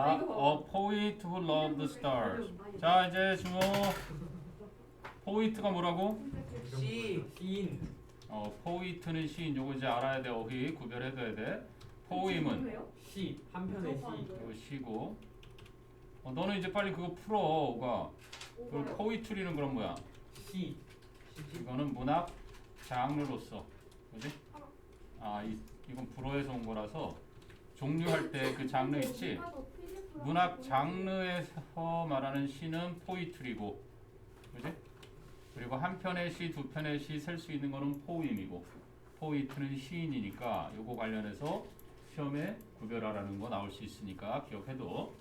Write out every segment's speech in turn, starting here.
자, a poet who loved the stars. 자, 이제 주모. 포이트가 뭐라고? 시 인. 어, 포이트는 시인. 요거 이제 알아야 돼. 어휘 구별해둬야 돼. 포임은 시 한편의 시. 이거 시고. 어, 너는 이제 빨리 그거 풀어. 오가. 그 포이트리는 그럼 뭐야? 시. 시. 이거는 문학 장르로서. 그지? 아, 이, 이건 불어에서 온 거라서 종류할 때 그 장르 있지? 문학 장르에서 말하는 시는 포이트리고, 그지? 그리고 한 편의 시, 두 편의 시 셀 수 있는 거는 포임이고, 포이트는 시인이니까 요거 관련해서 시험에 구별하라는 거 나올 수 있으니까 기억해도.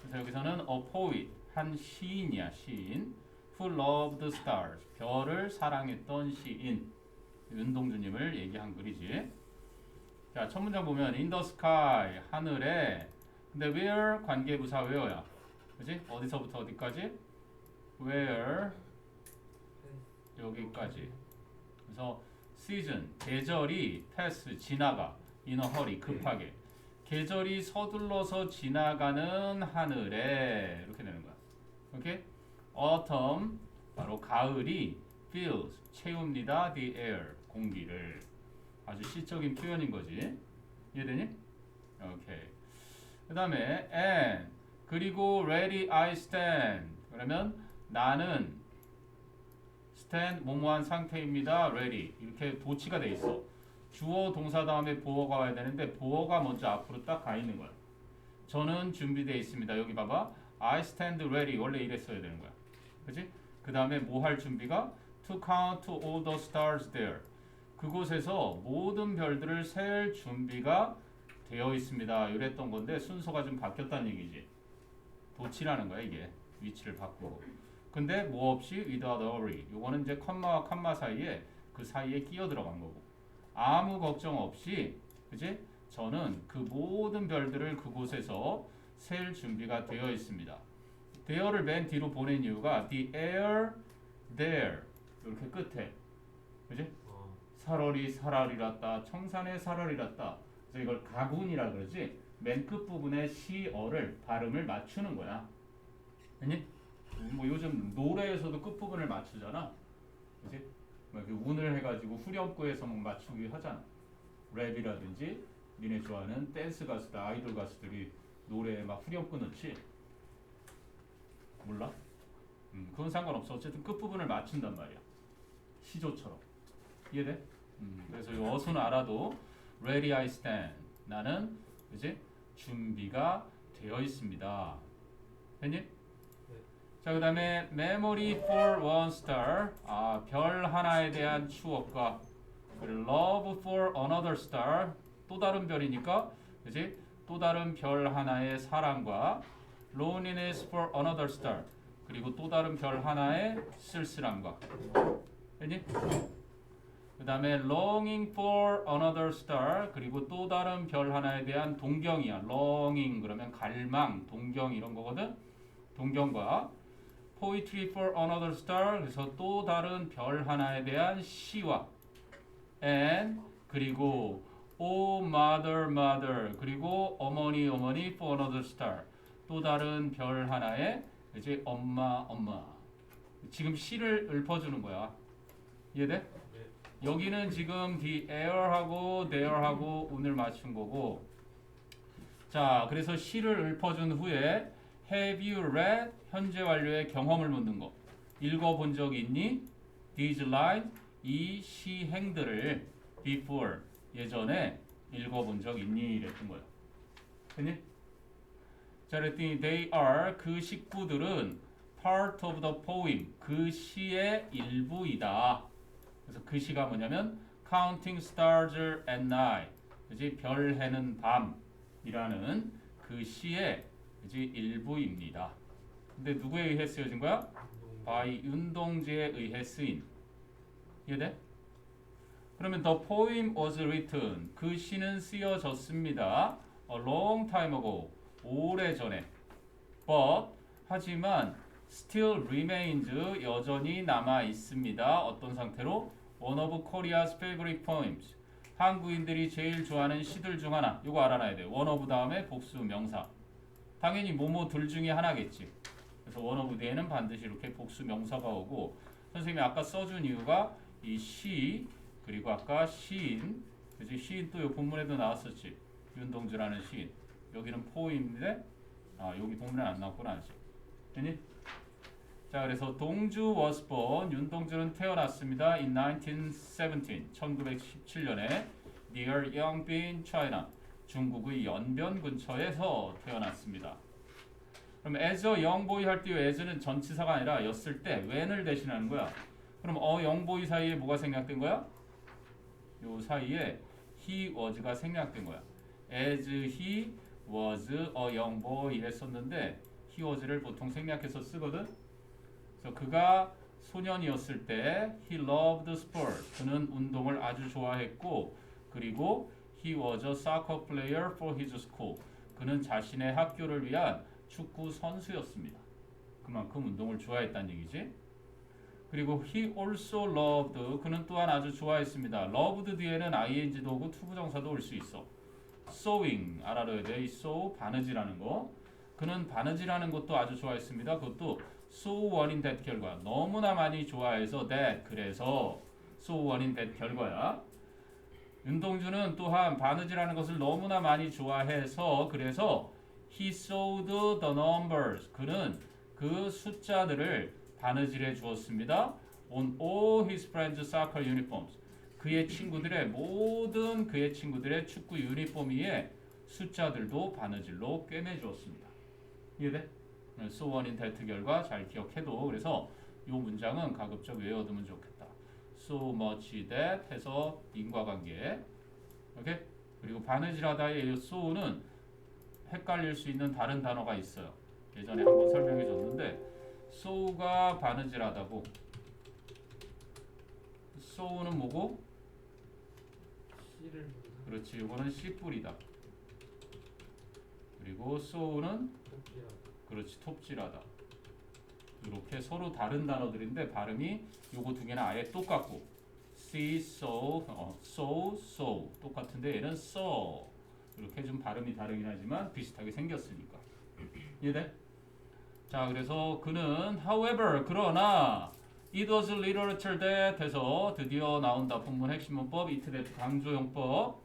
그래서 여기서는 a poet 한 시인이야 시인. who loved stars 별을 사랑했던 시인 윤동주님을 얘기한 글이지. 자, 첫 문장 보면 in the sky 하늘에 근데 where 관계부사 where야. 그지? 어디서부터 어디까지? where 여기까지. 그래서 season 계절이 pass 지나가 in a hurry 급하게. 계절이 서둘러서 지나가는 하늘에 이렇게 되는 거야. 오케이? autumn 바로 가을이 fills 채웁니다 the air 공기를 아주 시적인 표현인 거지. 이해되니? 오케이. 그 다음에 and. 그리고 ready I stand. 그러면 나는 stand 뭐뭐한 상태입니다. ready. 이렇게 도치가 돼 있어. 주어 동사 다음에 보어가 와야 되는데 보어가 먼저 앞으로 딱 가 있는 거야. 저는 준비되어 있습니다. 여기 봐봐. I stand ready. 원래 이랬어야 되는 거야. 그지? 그 다음에 뭐 할 준비가? To count all the stars there. 그곳에서 모든 별들을 셀 준비가 되어 있습니다. 이랬던 건데 순서가 좀 바뀌었다는 얘기지. 도치라는 거야 이게 위치를 바꾸고. 근데 뭐 없이 without worry. 요거는 이제 컴마와 컴마 사이에 그 사이에 끼어 들어간 거고. 아무 걱정 없이 그지? 저는 그 모든 별들을 그곳에서 셀 준비가 되어 있습니다. there를 맨 뒤로 보낸 이유가 the air there 이렇게 끝에 그지? 어. 살얼이 살얼이랐다 청산의 살얼이랐다 그래서 이걸 가군이라 그러지 맨 끝부분에 시어를 발음을 맞추는 거야 아니? 뭐 요즘 노래에서도 끝부분을 맞추잖아 그지? 뭐 이렇게 운을 해가지고 후렴구에서 뭐 맞추기 하잖아 랩이라든지 니네 좋아하는 댄스 가수들 아이돌 가수들이 노래에 막 후렴구 넣지 몰라? 음, 그건 상관없어. 어쨌든 끝부분을 맞춘단 말이야. 시조처럼. 이해돼? 음, 그래서 이 어순 알아도 ready I stand. 나는 이제 준비가 되어 있습니다. 됐니? 자, 그 다음에 memory for one star. 아, 별 하나에 대한 추억과 love for another star. 또 다른 별이니까 그지? 또 다른 별 하나의 사랑과 loneliness for another star. 그리고 또 다른 별 하나의 쓸쓸함과 됐니? 그 다음에 longing for another star 그리고 또 다른 별 하나에 대한 동경이야. longing 그러면 갈망, 동경 이런 거거든. 동경과 poetry for another star 그래서 또 다른 별 하나에 대한 시와. and 그리고 oh mother mother 그리고 어머니 어머니 for another star. 또 다른 별 하나에 이제 엄마 엄마. 지금 시를 읊어주는 거야. 이해돼? 네. 여기는 지금 the air하고 there하고 운을 맞춘 거고 자 그래서 시를 읊어준 후에 have you read 현재 완료의 경험을 묻는 거 읽어본 적 있니? these lines 이 시행들을 before 예전에 읽어본 적 있니? 이랬던 거야 됐니? 자 그랬더니 they are 그 식구들은 part of the poem 그 시의 일부이다 그래서 그 시가 뭐냐면 counting stars at night. 그지 별 해는 밤이라는 그 시의 그지 일부입니다. 근데 누구에 의해 쓰여진 거야? by 윤동주에 의해 쓰인. 이해돼? 그러면 the poem was written. 그 시는 쓰여졌습니다. A long time ago. 오래전에. But 하지만 still remains 여전히 남아 있습니다. 어떤 상태로 one of Korea's favorite poems 한국인들이 제일 좋아하는 시들 중 하나. 이거 알아놔야 돼. one of 다음에 복수 명사. 당연히 뭐뭐 둘 중에 하나겠지. 그래서 원어브 뒤에는 반드시 이렇게 복수 명사가 오고 선생님이 아까 써준 이유가 이 시 그리고 아까 시인 그지 시인 또 이 본문에도 나왔었지 윤동주라는 시인 여기는 포인데 아 여기 본문에 안 나왔구나 아직 됐니? 자 그래서 동주 was born 윤동주는 태어났습니다 in 1917 1917년에 near Yangbin, China 중국의 연변 근처에서 태어났습니다. 그럼 as a young boy 할 때 as는 전치사가 아니라 였을 때 when을 대신하는 거야. 그럼 어 young boy 사이에 뭐가 생략된 거야? 요 사이에 he was가 생략된 거야. as he was a young boy 이랬었는데 he was를 보통 생략해서 쓰거든. 그래서 그가 소년이었을 때 he loved sport. 그는 운동을 아주 좋아했고 그리고 he was a soccer player for his school. 그는 자신의 학교를 위한 축구 선수였습니다. 그만큼 운동을 좋아했다는 얘기지. 그리고 he also loved 그는 또한 아주 좋아했습니다. loved 뒤에는 ing도 오고 투부정사도 올 수 있어. sewing 알아둬야 돼. 이 sew 바느질하는 거. 그는 바느질하는 것도 아주 좋아했습니다. 그것도 so 원인 that 결과 너무나 많이 좋아해서 that 그래서 so 원인 that 결과야. 윤동주는 또한 바느질하는 것을 너무나 많이 좋아해서 그래서 he sewed the numbers 그는 그 숫자들을 바느질해 주었습니다. on all his friends soccer uniforms 그의 친구들의 모든 그의 친구들의 축구 유니폼 위에 숫자들도 바느질로 꿰매 주었습니다. 이해돼? So one in that 결과 잘 기억해도 그래서 이 문장은 가급적 외워두면 좋겠다. so much that 해서 인과관계 오케이? 그리고 바느질하다의 이 so는 헷갈릴 수 있는 다른 단어가 있어요. 예전에 한번 설명해 줬는데 so가 바느질하다고 so는 뭐고? 씨를. 그렇지 이거는 씨 뿌리다. 그리고 so는. 그렇지 톱질하다. 이렇게 서로 다른 단어들인데 발음이 요거 두 개는 아예 똑같고. see, so, 어, so, so 똑같은데 얘는 so 이렇게 좀 발음이 다르긴 하지만 비슷하게 생겼으니까. 이해돼? 자 그래서 그는 however 그러나 it was literature that 해서 드디어 나온다 본문 핵심 문법 that 강조용법.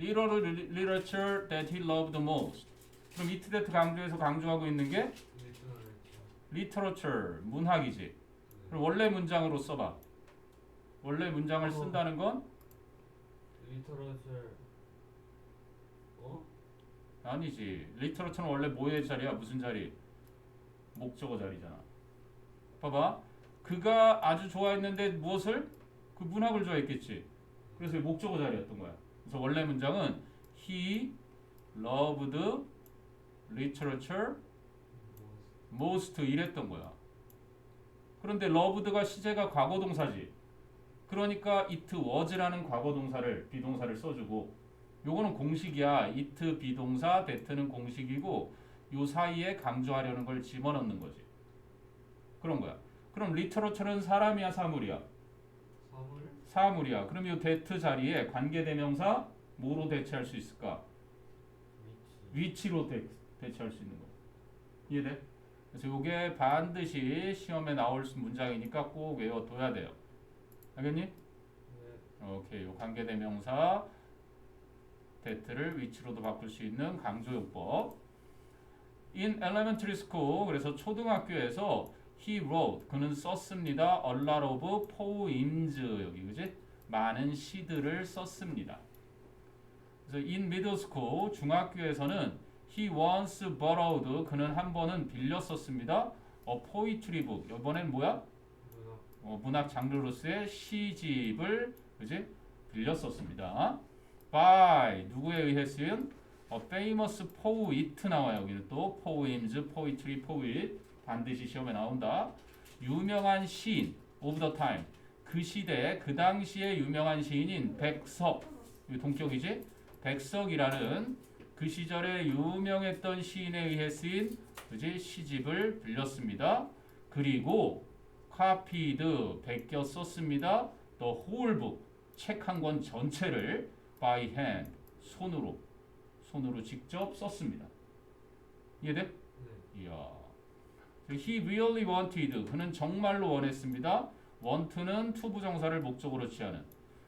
literature that he loved most 그럼 that 강조해서 강조하고 있는 게 literature 문학이지. 그럼 원래 문장으로 써봐. 원래 문장을 어. 쓴다는 건 리터러처. 어? 아니지. literature는 원래 뭐의 자리야? 무슨 자리? 목적어 자리잖아. 봐봐. 그가 아주 좋아했는데 무엇을? 그 문학을 좋아했겠지. 그래서 목적어 자리였던 거야. 그래서 원래 문장은 he loved literature most 이랬던 거야. 그런데 loved가 시제가 과거 동사지. 그러니까 it was라는 과거 동사를 비동사를 써주고 요거는 공식이야. it 비동사 that는 공식이고 요 사이에 강조하려는 걸 집어넣는 거지. 그런 거야. 그럼 literature는 사람이야, 사물이야? 사물? 사물이야. 그럼 요 that 자리에 관계 대명사 뭐로 대체할 수 있을까? 위치. 위치로 대, 대체할 수 있는 거야. 이해돼? 그래서 이게 반드시 시험에 나올 수- 문장이니까 꼭 외워둬야 돼요. 알겠니? 네. 오케이. 요 관계대명사 that를 위치로도 바꿀 수 있는 강조용법. In elementary school 그래서 초등학교에서 he wrote 그는 썼습니다. A lot of poems 여기 그지? 많은 시들을 썼습니다. 그래서 in middle school 중학교에서는 he once borrowed 그는 한 번은 빌렸었습니다. A poetry book 이번엔 뭐야? 어, 문학 장르로서의 시집을 그지 빌렸었습니다. by 누구에 의해 쓰인 어, famous poet 나와요. 여기는 또 poems, poetry, poet 반드시 시험에 나온다. 유명한 시인 of the time 그 시대 그 당시에 유명한 시인인 백석 이 동격이지 백석이라는 그 시절에 유명했던 시인에 의해 쓰인 그지 시집을 빌렸습니다. 그리고 카피드 베껴 썼습니다. Whole book 책한 권 전체를 by hand 손으로 손으로 직접 썼습니다. 이해돼? 네. 이야. He really wanted. 그는 정말로 원했습니다. want는 to 부정사를 목적으로 취하는.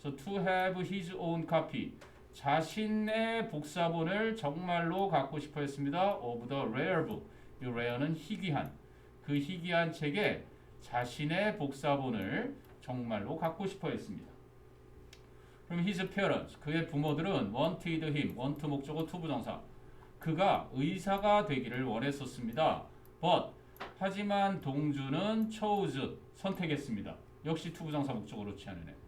So to have his own copy. 자신의 복사본을 정말로 갖고 싶어 했습니다. of the rare book. 이 rare는 희귀한. 그 희귀한 책에 자신의 복사본을 정말로 갖고 싶어 했습니다. 그럼 his parents. 그의 부모들은 wanted him. want 목적어 to 부정사. 그가 의사가 되기를 원했었습니다. But 하지만 동주는 chose 선택했습니다. 역시 투부정사 목적으로 취하는 애.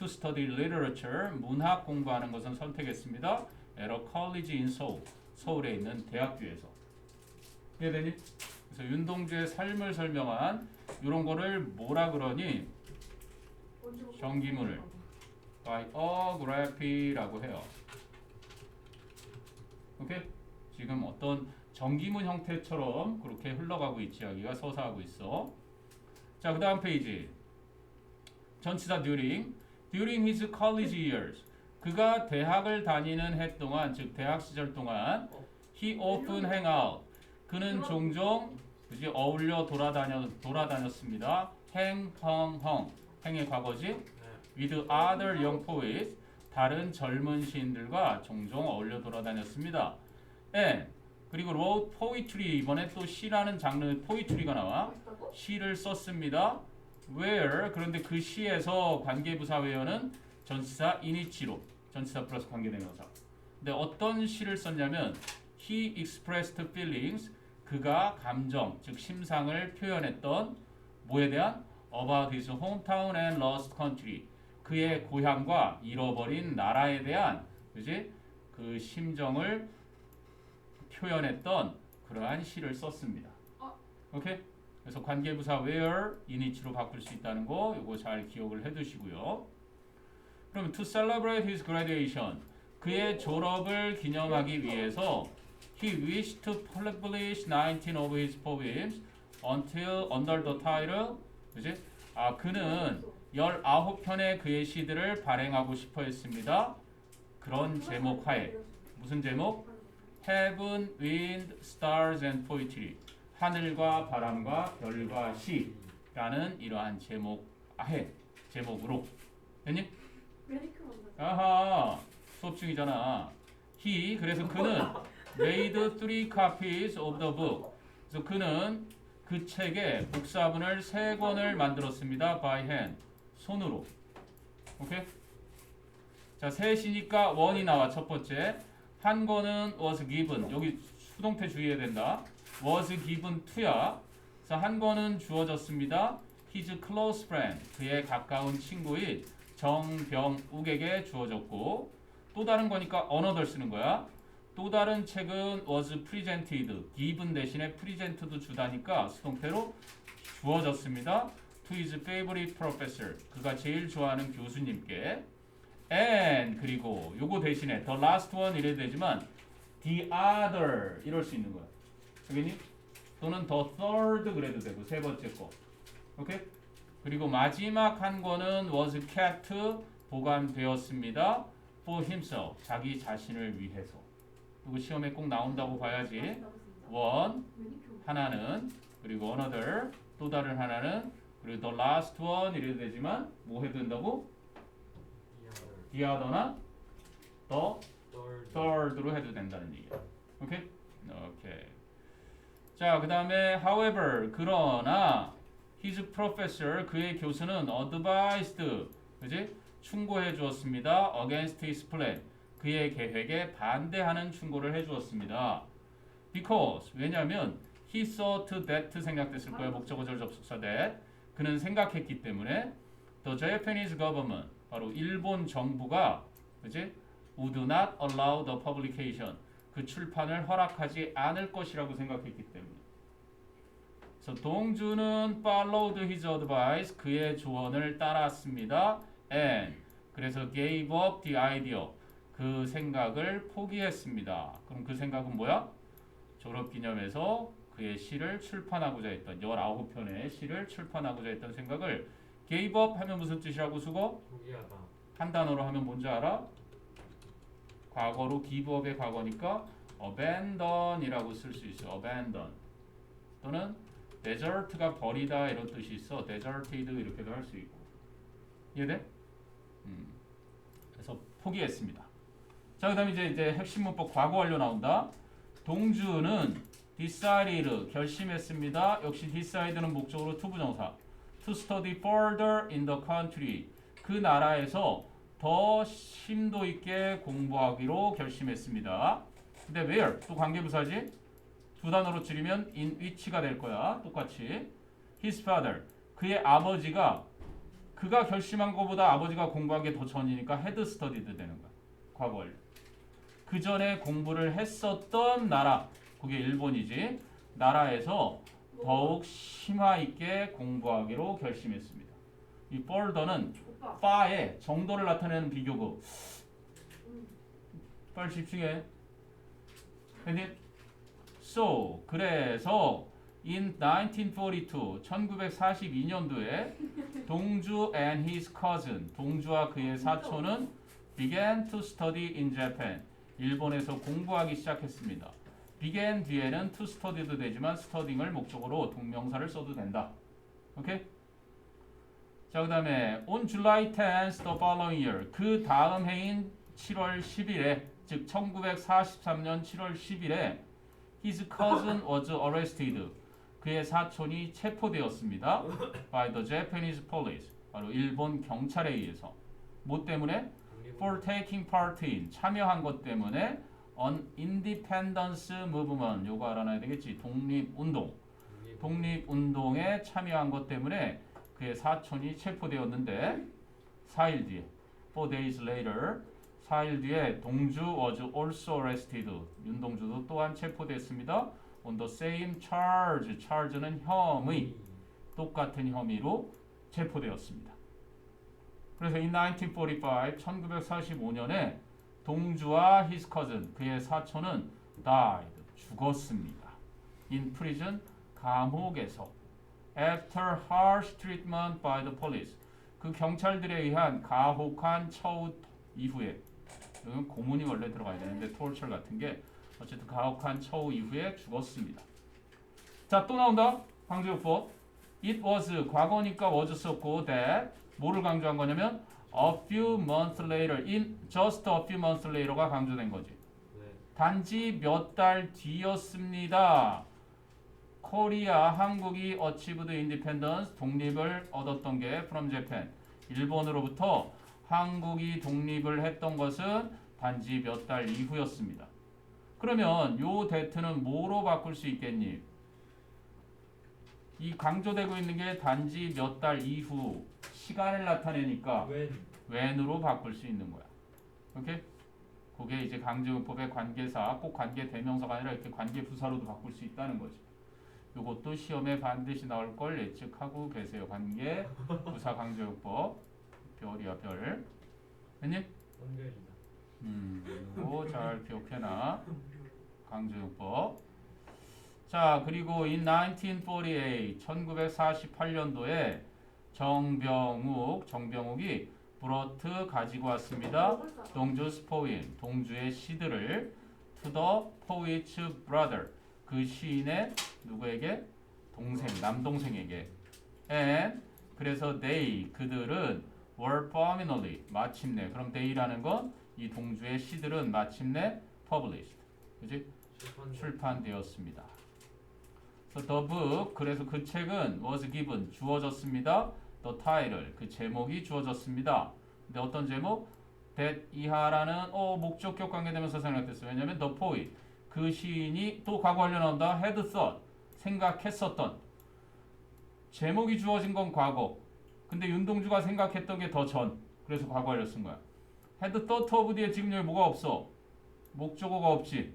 To study literature 문학 공부하는 것은 선택했습니다. at a college in Seoul 서울에 있는 대학교에서. 이해되니? 그래서 윤동주의 삶을 설명한 이런 거를 뭐라 그러니? 정기문을. biography라고 해요. 오케이? 지금 어떤 정기문 형태처럼 그렇게 흘러가고 있지 여기가 서사하고 있어. 자, 그 다음 페이지. 전치사 during during his college years 그가 대학을 다니는 해 동안 즉 대학 시절 동안 he often hang out 그는 종종 그지 어울려 돌아다녀 돌아다녔습니다. hang hung hung 행의 과거지 네. with other young poets 다른 젊은 시인들과 종종 어울려 돌아다녔습니다. and 그리고 wrote poetry 이번에 또 시라는 장르 poetry가 나와 시를 썼습니다. Where 그런데 그 시에서 관계부사 where는 전치사 이니치로 전치사 플러스 관계대명사. 근데 어떤 시를 썼냐면 he expressed feelings 그가 감정 즉 심상을 표현했던 뭐에 대한 about his hometown and lost country 그의 고향과 잃어버린 나라에 대한 그지 그 심정을 표현했던 그러한 시를 썼습니다. 오케이? 그래서 관계부사 where 이니치로 바꿀 수 있다는 거 이거 잘 기억을 해 두시고요. 그럼 to celebrate his graduation 그의 졸업을 기념하기 위해서 he wished to publish 19 of his poems until under the title 그지? 아 그는 19편의 그의 시들을 발행하고 싶어 했습니다. 그런 제목 하에 무슨 제목? Heaven, Wind, Stars and Poetry 하늘과 바람과 별과 시라는 이러한 제목 아해 제목으로 됐니? 아하 수업 중이잖아. He 그래서 그는 made three copies of the book. 그래서 그는 그 책의 복사본을 세 권을 만들었습니다. by hand 손으로. 오케이? 자 셋이니까 원이 나와 첫 번째. 한 권은 was given 여기 수동태 주의해야 된다. Was given to야. 그래서 한 권은 주어졌습니다. his close friend 그의 가까운 친구인 정병욱에게 주어졌고 또 다른 거니까 another 쓰는 거야. 또 다른 책은 was presented given 대신에 presented 주다니까 수동태로 주어졌습니다. to his favorite professor 그가 제일 좋아하는 교수님께 and 그리고 요거 대신에 the last one 이래도 되지만 the other 이럴 수 있는 거야. 알겠니? 또는 the third 그래도 되고 세 번째 거. 오케이? 그리고 마지막 한 권은 was kept 보관되었습니다. for himself 자기 자신을 위해서. 이거 시험에 꼭 나온다고 봐야지. one 하나는 그리고 another 또 다른 하나는 그리고 the last one 이래도 되지만 뭐 해도 된다고? the other나 the third third로 해도 된다는 얘기야. 오케이? 오케이. 자, 그 다음에 however 그러나 his professor 그의 교수는 advised 그지? 충고해 주었습니다. against his plan 그의 계획에 반대하는 충고를 해 주었습니다. because 왜냐하면 he thought that 생각됐을 거야 목적어절 접속사 that 그는 생각했기 때문에 the Japanese government 바로 일본 정부가 그지? would not allow the publication 그 출판을 허락하지 않을 것이라고 생각했기 때문에 그래서 동주는 followed his advice 그의 조언을 따랐습니다 and 그래서 gave up the idea 그 생각을 포기했습니다 그럼 그 생각은 뭐야? 졸업기념에서 그의 시를 출판하고자 했던 19편의 시를 출판하고자 했던 생각을 gave up 하면 무슨 뜻이라고 수고? 포기하다 한 단어로 하면 뭔지 알아? 과거로 up의 과거니까 abandon이라고 쓸 수 있어. abandon 또는 desert가 버리다 이런 뜻이 있어. deserted 이렇게도 할 수 있고. 이해돼? 음. 그래서 포기했습니다. 자, 그다음에 이제 이제 핵심 문법 과거 완료 나온다. 동주는 decided 결심했습니다. 역시 decide는 목적으로 to 부정사. to study further in the country. 그 나라에서 더 심도 있게 공부하기로 결심했습니다. 근데 where 또 관계부사지? 두 단어로 줄이면 in which가 될 거야. 똑같이. his father 그의 아버지가 그가 결심한 것보다 아버지가 공부한 게 더 전이니까 had studied 되는 거야. 과거. 그 전에 공부를 했었던 나라, 그게 일본이지. 나라에서 더욱 심화 있게 공부하기로 결심했습니다. 이 further는 오빠. 파의 정도를 나타내는 비교구. 빨리 집중해. 근데 so 그래서 in 1942 1942년도에 동주 and his cousin 동주와 그의 사촌은 began to study in Japan 일본에서 공부하기 시작했습니다. began 뒤에는 to study도 되지만 studying을 목적으로 동명사를 써도 된다. 오케이? 자, 그 다음에 on July 10th the following year 그 다음 해인 7월 10일에 즉 1943년 7월 10일에 his cousin was arrested 그의 사촌이 체포되었습니다. by the Japanese police 바로 일본 경찰에 의해서 뭐 때문에 for taking part in 참여한 것 때문에 on independence movement 요거 알아놔야 되겠지 독립 운동 독립 운동에 참여한 것 때문에 그의 사촌이 체포되었는데 4일 뒤에 4 days later 4일 뒤에 동주 was also arrested 윤동주도 또한 체포됐습니다. on the same charge charge는 혐의 똑같은 혐의로 체포되었습니다. 그래서 in 1945 1945년에 동주와 his cousin 그의 사촌은 died 죽었습니다. in prison 감옥에서 after harsh treatment by the police 그 경찰들에 의한 가혹한 처우 이후에 여기는 고문이 원래 들어가야 되는데 torture 같은 게 어쨌든 가혹한 처우 이후에 죽었습니다. 자 또 나온다 강조요법 it was 과거니까 was 썼고 that 뭐를 강조한 거냐면 a few months later in just a few months later가 강조된 거지. 네. 단지 몇 달 뒤였습니다. 코리아 한국이 achieved independence 독립을 얻었던 게 from Japan 일본으로부터 한국이 독립을 했던 것은 단지 몇 달 이후였습니다. 그러면 요 데트는 뭐로 바꿀 수 있겠니? 이 강조되고 있는 게 단지 몇 달 이후 시간을 나타내니까 when when으로 바꿀 수 있는 거야. 오케이? 그게 이제 강제용법의 관계사, 꼭 관계 대명사가 아니라 이렇게 관계 부사로도 바꿀 수 있다는 거지. 요것도 시험에 반드시 나올 걸 예측하고 계세요. 관계 부사 강제용법 별이야 별. 됐니? 원별이다. 음, 이거 잘 기억해놔. 강제용법. 자, 그리고 in 1948, 1948년도에 정병욱, 정병욱이 브로트 가지고 왔습니다. 동주 스포인, 동주의 시들을 to the poet's brother, 그 시인의 누구에게? 동생, 남동생에게. and 그래서 they, 그들은 were finally, 마침내. 그럼 they라는 건 이 동주의 시들은 마침내 published, 그지? 출판 출판되었습니다. So the book, 그래서 그 책은 was given, 주어졌습니다. The title, 그 제목이 주어졌습니다. 근데 어떤 제목? that 이하라는 어, 목적격 관계되면서 생각됐어요. 왜냐면 the poet, 그 시인이 또 과거 나온다. had thought, 생각했었던. 제목이 주어진 건 과거. 근데 윤동주가 생각했던 게 더 전. 그래서 과거 완료 쓴 거야. had thought of 뒤에 지금 여기 뭐가 없어? 목적어가 없지.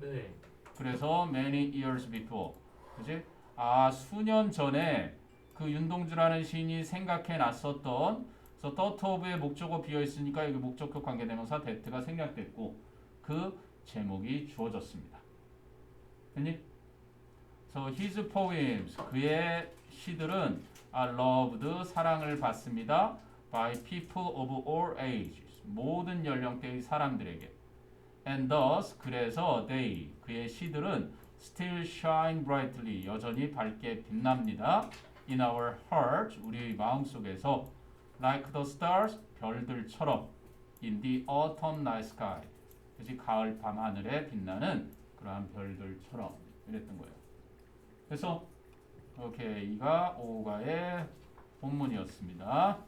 네. 그래서 many years before. 그지? 아, 수년 전에 그 윤동주라는 시인이 생각해 놨었던 그래서 thought of의 목적어 비어 있으니까 여기 목적격 관계대명사 that가 생략됐고 그 제목이 주어졌습니다. 됐니? So his poems 그의 시들은 are loved 사랑을 받습니다. by people of all ages 모든 연령대의 사람들에게 And thus 그래서 they 그의 시들은 still shine brightly 여전히 밝게 빛납니다. In our heart 우리 마음 속에서 like the stars 별들처럼 in the autumn night sky 그지 가을 밤 하늘에 빛나는 그러한 별들처럼 이랬던 거예요. 그래서 오케이 이가 오가의 본문이었습니다.